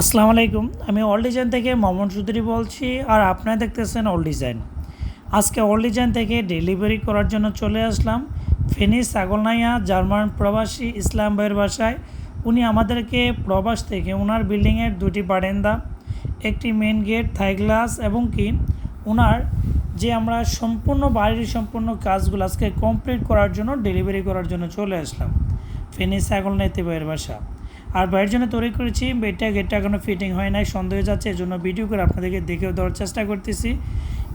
আসসালামু আলাইকুম, আমি অল ডিজাইন থেকে মোহাম্মদ চৌধুরী বলছি আর আপনারা দেখতেছেন অল ডিজাইন আজকে অল ডিজাইন থেকে ডেলিভারি করার জন্য চলে আসলাম ফেনী ছাগলনাইয়া জার্মান প্রবাসী, ইসলাম ভাইয়ের বাসায়। উনি আমাদেরকে প্রবাস থেকে ওনার বিল্ডিংয়ের দুটি বারেন্দা, একটি মেন গেট থাই গ্লাস এবং কি ওনার যে আমরা সম্পূর্ণ বাড়ির সম্পূর্ণ কাজগুলো আজকে কমপ্লিট করার জন্য ডেলিভারি করার জন্য চলে আসলাম। ফেনী ছাগলনাইতে ভাইয়ের বাসা। আর বাইরের জন্য তৈরি করেছি, বেডটা গেটটা এখনও ফিটিং হয় নাই, সন্দেহ যাচ্ছে এই জন্য ভিডিও করে আপনাদেরকে দেখেও দেওয়ার চেষ্টা করতেছি।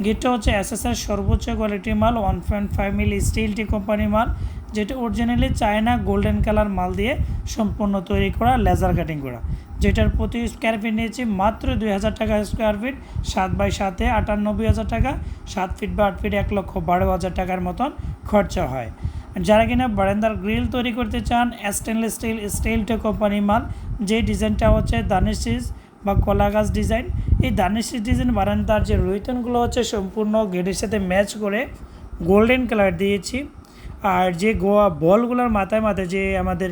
গেটটা হচ্ছে এসএসআর সর্বোচ্চ কোয়ালিটির মাল one point five milli steel টি কোম্পানির মাল, যেটা অরিজিনালি চায়না গোল্ডেন কালার মাল দিয়ে সম্পূর্ণ তৈরি করা লেজার কাটিং করা। যেটার প্রতি স্কোয়ার ফিট নিয়েছি মাত্র দুই হাজার টাকা স্কোয়ার ফিট সাত বাই সাতে আটানব্বই হাজার টাকা, সাত ফিট বা আট ফিট এক লক্ষ বারো হাজার টাকার মতন খরচা হয়। যারা কিনা বারান্দার গ্রিল তৈরি করতে চান স্টেনলেস স্টিল স্টিলটা কোম্পানির মাল, যে ডিজাইনটা হচ্ছে দানিশিস বা কলা গাছ ডিজাইন এই দানিশিস ডিজাইন বারান্দার যে রৈতনগুলো হচ্ছে সম্পূর্ণ গেটের সাথে ম্যাচ করে গোল্ডেন কালার দিয়েছি। আর যে গোয়া বলগুলোর মাথায় মাথায় যে আমাদের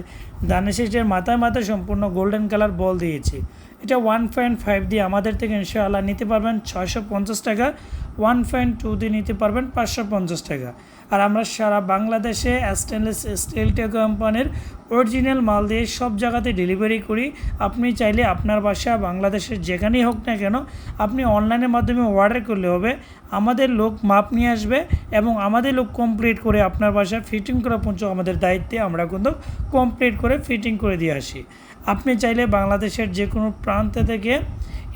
দানিশিসের মাথায় মাথায় সম্পূর্ণ গোল্ডেন কালার বল দিয়েছি। এটা ওয়ান পয়েন্ট ফাইভ দিয়ে আমাদের থেকে ইনশাআল্লাহ নিতে পারবেন ছয়শো পঞ্চাশ টাকা ওয়ান পয়েন্ট টু দিয়ে নিতে পারবেন পাঁচশো পঞ্চাশ টাকা। আর আমরা সারা বাংলাদেশে স্টেনলেস স্টিল টে কোম্পানির অরিজিনাল মাল দিয়ে সব জায়গাতে ডেলিভারি করি। আপনি চাইলে আপনার বাসা বাংলাদেশের যেখানেই হোক না কেন, আপনি অনলাইনের মাধ্যমে অর্ডার করলে হবে, আমাদের লোক মাপ নিয়ে আসবে এবং আমাদের লোক কমপ্লিট করে আপনার বাসা ফিটিং করা পর্যন্ত আমাদের দায়িত্বে আমরা কিন্তু কমপ্লিট করে ফিটিং করে দিয়ে আসি। আপনি চাইলে বাংলাদেশের যে কোনো প্রান্ত থেকে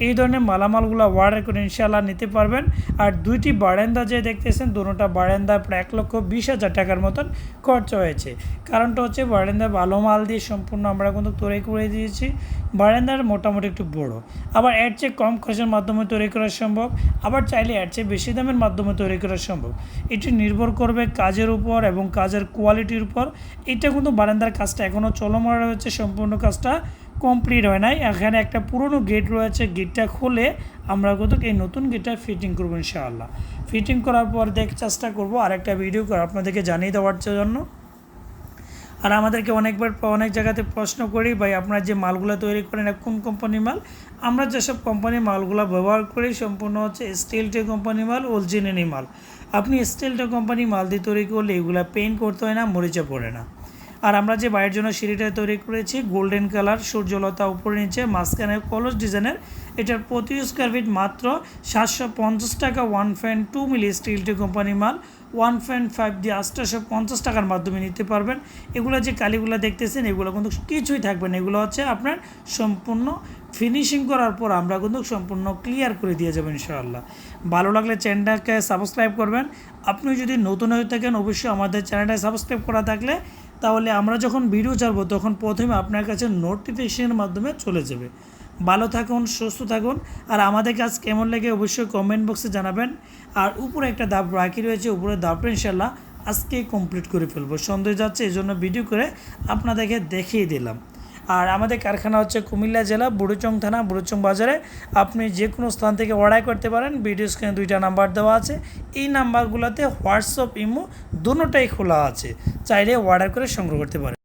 এই ধরনের মালামালগুলো অর্ডার করে ইনশাল্লাহ নিতে পারবেন। আর দুইটি বারান্দা যে দেখতেছেন, দুটোটা বারান্দায় প্রায় এক লক্ষ বিশ হাজার টাকার মতন খরচা হয়েছে। কারণটা হচ্ছে বারান্দায় ভালো মাল দিয়ে সম্পূর্ণ আমরা কিন্তু তৈরি করে দিয়েছি। বারান্দার মোটামুটি একটু বড়। আবার এর চেয়ে কম খরচের মাধ্যমে তৈরি করা সম্ভব। আবার চাইলে এর চেয়ে বেশি দামের মাধ্যমে তৈরি করা সম্ভব। এটি নির্ভর করবে কাজের উপর এবং কাজের কোয়ালিটির উপর। এটা কিন্তু বারান্দার কাজটা এখনও চলমান রয়েছে, সম্পূর্ণ কাজটা। কমপ্লিট হয় নাই। এখানে একটা পুরনো গেট রয়েছে গেটটা খুলে আমরা কিন্তু এই নতুন গেটটা ফিটিং করব ইনশাআল্লাহ। ফিটিং করার পর দেখ চেষ্টা করব আর একটা ভিডিও করে আপনাদেরকে জানিয়ে দেওয়ার জন্য। আর আমাদেরকে অনেকবার অনেক জায়গাতে প্রশ্ন করি, ভাই, আপনারা যে মালগুলো তৈরি করেন কোন কোম্পানির মাল? আমরা যেসব কোম্পানির মালগুলো ব্যবহার করি, সম্পূর্ণ হচ্ছে স্টিল টে কোম্পানি মাল ওলজিনেনি মাল। আপনি স্টিল টে কোম্পানি মাল দিয়ে তৈরি করলে এগুলো পেন্ট করতে হয় না, মরিচা পড়ে না। আর আমরা যে বাইরের জন্য সিঁড়িটা তৈরি করেছি গোল্ডেন কালার সূর্যলতা উপরে নিচে, মাঝখানে কলস ডিজাইনের এটার প্রতি স্কোয়ার ফিট মাত্র সাতশো পঞ্চাশ টাকা one point two milli steel টি কোম্পানি মাল। ওয়ান পয়েন্ট ফাইভ দিয়ে আটশোশো পঞ্চাশ টাকার মাধ্যমে নিতে পারবেন। এগুলো যে কালিগুলো দেখতেছেন, এগুলো কিন্তু কিছুই থাকবে না। এগুলো হচ্ছে আপনার সম্পূর্ণ ফিনিশিং করার পর আমরা কিন্তু সম্পূর্ণ ক্লিয়ার করে দিয়ে যাব ইনশাআল্লাহ। ভালো লাগলে চ্যানেলটাকে সাবস্ক্রাইব করবেন। আপনি যদি নতুন হয়ে থাকেন, অবশ্যই আমাদের চ্যানেলটা সাবস্ক্রাইব করা থাকলে তাহলে আমরা যখন ভিডিও ছাড়বো, তখন প্রথমে আপনার কাছে নোটিফিকেশনের মাধ্যমে চলে যাবে। ভালো থাকুন, সুস্থ থাকুন, আর আমাদের কাজ কেমন লাগে অবশ্যই কমেন্ট বক্সে জানাবেন। আর উপরে একটা দাব বাকি রয়েছে উপরে দাবটা ইনশাল্লাহ আজকে কমপ্লিট করে ফেলব। সন্দেহ যাচ্ছে এই জন্য ভিডিও করে আপনাদেরকে দেখিয়ে দিলাম। আর আমাদের কারখানা হচ্ছে কুমিল্লা জেলা, বুড়ুচং থানা, বুড়ুচং বাজারে। আপনি যে কোনো স্থান থেকে অর্ডার করতে পারেন। ভিডিও স্ক্রিনে দুইটা নাম্বার দেওয়া আছে। এই নাম্বারগুলোতে হোয়াটসঅ্যাপ ইমো দুটোটাই খোলা আছে। চাইলে অর্ডার করে সংগ্রহ করতে পারেন।